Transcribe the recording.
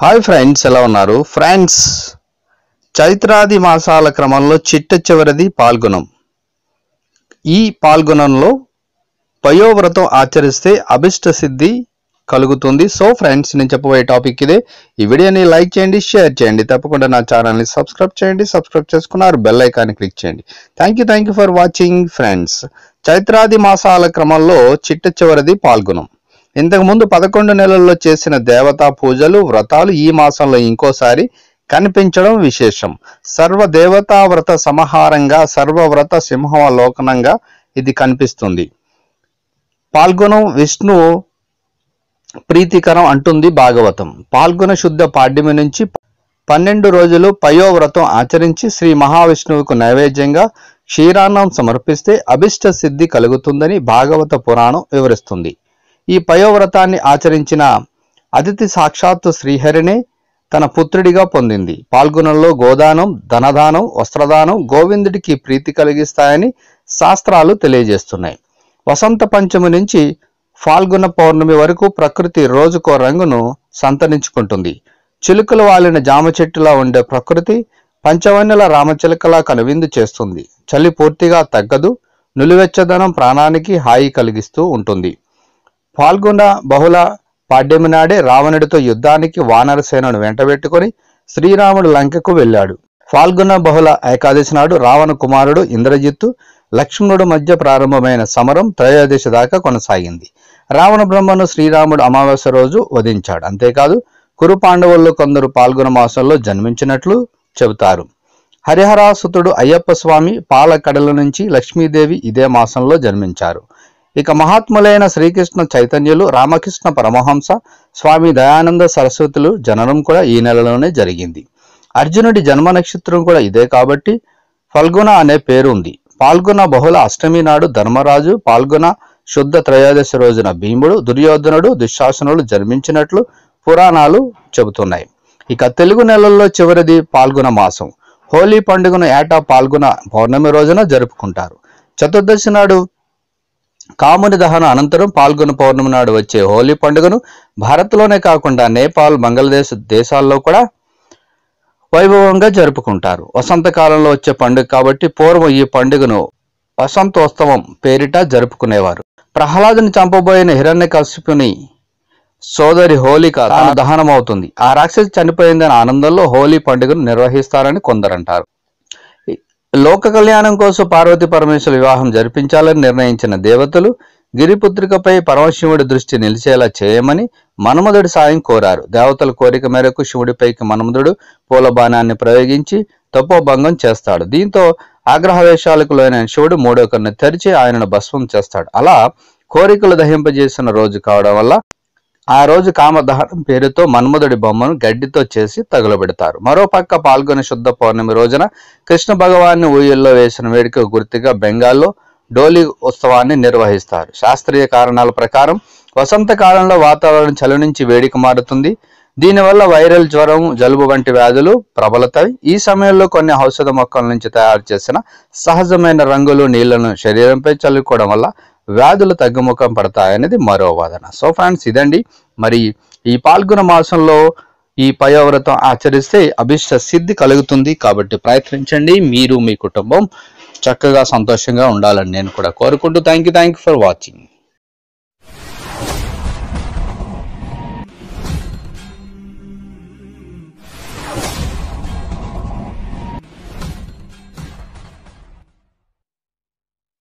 Hi friends ఎలా ఉన్నారు? Friends చైత్రాది మాసాల క్రమంలో చిట్ట చివరిది పాల్గొనం. ఈ పాల్గొనంలో పయోవ్రతం ఆచరిస్తే అభిష్ట సిద్ధి కలుగుతుంది. సో ఫ్రెండ్స్ నేను చెప్పబోయే టాపిక్ ఇదే. ఈ వీడియోని లైక్ చేయండి షేర్ చేయండి. తప్పకుండా నా ఛానల్ని సబ్స్క్రైబ్ చేయండి సబ్స్క్రైబ్ చేసుకున్నారు బెల్ ఐకాన్ని క్లిక్ చేయండి. Thank you thank you for watching friends చైత్రాది మాసాల క్రమంలో చిట్ట చివరిది పాల్గొనం. ఇంతకుముందు పదకొండు నెలల్లో చేసిన దేవతా పూజలు వ్రతాలు ఈ మాసంలో ఇంకోసారి కనిపించడం విశేషం. సర్వ దేవతా వ్రత సమాహారంగా సర్వవ్రత సింహావలోకనంగా ఇది కనిపిస్తుంది. పాల్గొనం విష్ణు ప్రీతికరం అంటుంది భాగవతం. పాల్గొన శుద్ధ పాడ్యమి నుంచి పన్నెండు రోజులు పయోవ్రతం ఆచరించి శ్రీ మహావిష్ణువుకు నైవేద్యంగా క్షీరాన్నం సమర్పిస్తే అభిష్ట సిద్ధి కలుగుతుందని భాగవత పురాణం వివరిస్తుంది. ఈ పయోవ్రతాన్ని ఆచరించిన అతిథి సాక్షాత్తు శ్రీహరినే తన పుత్రుడిగా పొందింది. పాల్గొనంలో గోదానం ధనదానం వస్త్రదానం గోవిందుడికి ప్రీతి కలిగిస్తాయని శాస్త్రాలు తెలియజేస్తున్నాయి. వసంత పంచమి నుంచి ఫాల్గుణ పౌర్ణమి వరకు ప్రకృతి రోజుకో రంగును సంతరించుకుంటుంది. చిలుకలు వాలిన జామ చెట్టులా ఉండే ప్రకృతి పంచవన్యుల రామచిలుకలా కనువిందు చేస్తుంది. చలి పూర్తిగా తగ్గదు నులివెచ్చదనం ప్రాణానికి హాయి కలిగిస్తూ ఉంటుంది. పాల్గొన బహుళ పాడ్యమి నాడే రావణుడితో యుద్ధానికి వానరసేనను వెంటబెట్టుకుని వెంటబెట్టుకొని శ్రీరాముడు లంకకు వెళ్ళాడు. ఫాల్గుణ బహుళ ఏకాదశి నాడు రావణ కుమారుడు ఇంద్రజిత్తు లక్ష్మణుడు మధ్య ప్రారంభమైన సమరం త్రయోదశి దాకా కొనసాగింది. రావణ బ్రహ్మను శ్రీరాముడు అమావాస్య రోజు వధించాడు. అంతేకాదు కురు పాండవుల్లో కొందరు పాల్గొన మాసంలో జన్మించినట్లు చెబుతారు. హరిహరాసుతుడు అయ్యప్ప స్వామి పాలకడల నుంచి లక్ష్మీదేవి ఇదే మాసంలో జన్మించారు. ఇక మహాత్ములైన శ్రీకృష్ణ చైతన్యులు రామకృష్ణ పరమహంస స్వామి దయానంద సరస్వతులు జననం కూడా ఈ నెలలోనే జరిగింది. అర్జునుడి జన్మ నక్షత్రం కూడా ఇదే కాబట్టి ఫల్గుణ అనే పేరు ఉంది పాల్గొన బహుళ అష్టమి నాడు ధర్మరాజు పాల్గొన శుద్ధ త్రయోదశి రోజున భీముడు దుర్యోధనుడు దుశ్శాసనుడు జన్మించినట్లు పురాణాలు చెబుతున్నాయి. ఇక తెలుగు నెలల్లో చివరిది పాల్గొన మాసం. హోలీ పండుగను ఏటా పాల్గొన పౌర్ణమి రోజున జరుపుకుంటారు. చతుర్దశి నాడు కాముని దహన అనంతరం పాల్గొన పౌర్ణమి నాడు వచ్చే హోలీ పండుగను భారత్లోనే కాకుండా నేపాల్ బంగ్లాదేశ్ దేశాల్లో కూడా వైభవంగా జరుపుకుంటారు. వసంతకాలంలో వచ్చే పండుగ కాబట్టి పూర్వం ఈ పండుగను వసంతోత్సవం పేరిట జరుపుకునేవారు. ప్రహ్లాదుని చంపబోయిన హిరణ్యకశిపుని సోదరి హోలిక తాను దహనమవుతుంది. ఆ రాక్షసి చనిపోయిందనే ఆనందంలో హోలీ పండుగను నిర్వహిస్తారని కొందరంటారు. లోక కళ్యాణం కోసం పార్వతీ పరమేశ్వర వివాహం జరిపించాలని నిర్ణయించిన దేవతలు గిరిపుత్రికపై పరమశివుడి దృష్టి నిలిచేలా చేయమని మన్మధుడి సాయం కోరారు. దేవతల కోరిక మేరకు శివుడిపైకి మన్మధుడు పూలబాణాన్ని ప్రయోగించి తపోభంగం చేస్తాడు. దీంతో ఆగ్రహవేశాలకు లోనైన శివుడు మూడో కన్ను తెరిచి ఆయనను భస్మం చేస్తాడు. అలా కోరికలు దహింపజేసిన రోజు కావడం వల్ల ఆ రోజు కామదహనం పేరుతో మన్మధుడి బొమ్మను గడ్డితో చేసి తగులబెడతారు. మరోపక్క పాల్గొని శుద్ధ పౌర్ణమి రోజున కృష్ణ భగవాన్ని ఊయల్లో వేసిన వేడుక గుర్తుగా బెంగాల్లో డోలీ ఉత్సవాన్ని నిర్వహిస్తారు. శాస్త్రీయ కారణాల ప్రకారం వసంత కాలంలో వాతావరణం చలి నుంచి వేడిక మారుతుంది. దీనివల్ల వైరల్ జ్వరం జలుబు వంటి వ్యాధులు ప్రబలతాయి. ఈ సమయంలో కొన్ని ఔషధ మొక్కల నుంచి తయారు చేసిన సహజమైన రంగులు నీళ్ళను శరీరంపై చల్లుకోవడం వల్ల వ్యాధులు తగ్గుముఖం పడతాయనేది మరో వాదన. సో ఫ్రెండ్స్ ఇదండి. మరి ఈ పాల్గొన మాసంలో ఈ పయోవ్రతం ఆచరిస్తే అభిష్ట సిద్ధి కలుగుతుంది కాబట్టి ప్రయత్నించండి. మీరు మీ కుటుంబం చక్కగా సంతోషంగా ఉండాలని నేను కూడా కోరుకుంటూ thank you thank you for watching.